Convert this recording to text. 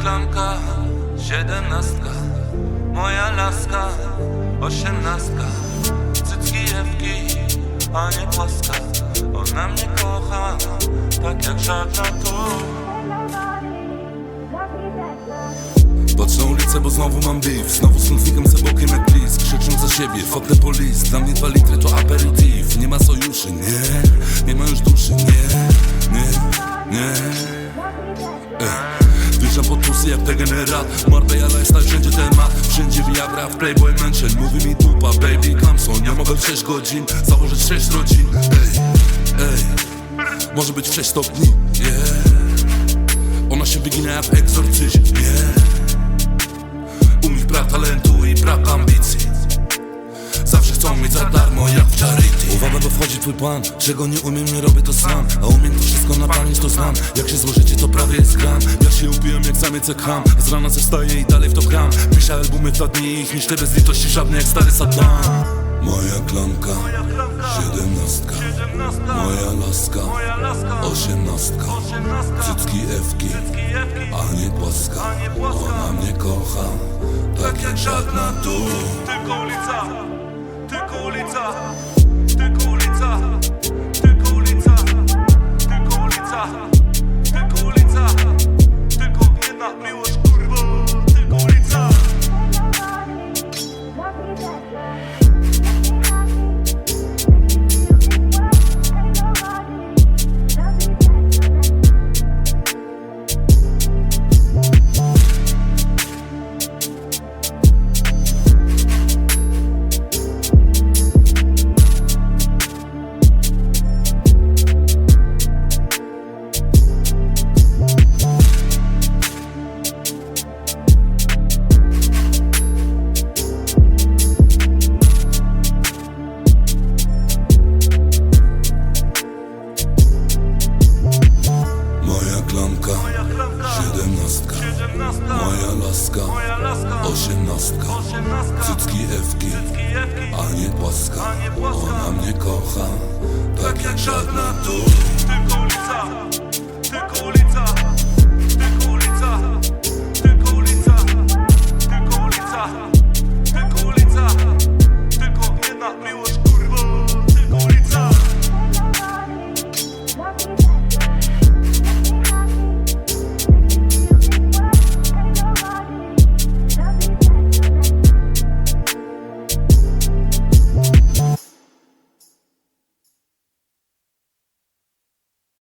klamka, siedemnastka Moja laska, osiemnastka. Cycki, ewki, a nie płaska Ona mnie kocha, tak jak żadna tu. Patrzę na ulicę, bo znowu mam beef. Znowu z konflikiem za bokiem jak plis Krzyczą za siebie, fuck the police Dla mnie dwa litry to aperitif. Nie ma sojuszy, nie. Nie ma już duszy, nie. Nie, nie. Ech. Wjeżdżam pod tusy jak degenerat. Marbella lifestyle, wszędzie temat Wszędzie Viagra, w Playboy Mansion. Mówi mi dupa, baby, Clemson Nie mogę w 6 godzin założyć 6 rodzin. Ej, ej Może być w 6 stopni, yeah. Ona się wygina jak w egzorcyzmie. u twój plan. Czego nie umiem, nie robię to sam. A umiem to wszystko na to znam. Jak się złożycie, to prawie jest gram Ja się upiłem jak samiec jak ham. Z rana ze wstaję i dalej w to gram. Piszę albumy dwa dni ich niszczę bez litości żadnej jak stary Saddam Moja klamka, siedemnastka. Moja laska, osiemnastka. Cycki, ewki, a nie płaska Ona mnie kocha, tak jak żadna tu. Tylko ulica, tylko ulica, Moja laska, osiemnastka. Cycki, ewki, a nie płaska. Ona mnie kocha, tak jak żadna tu. Tylko ulica,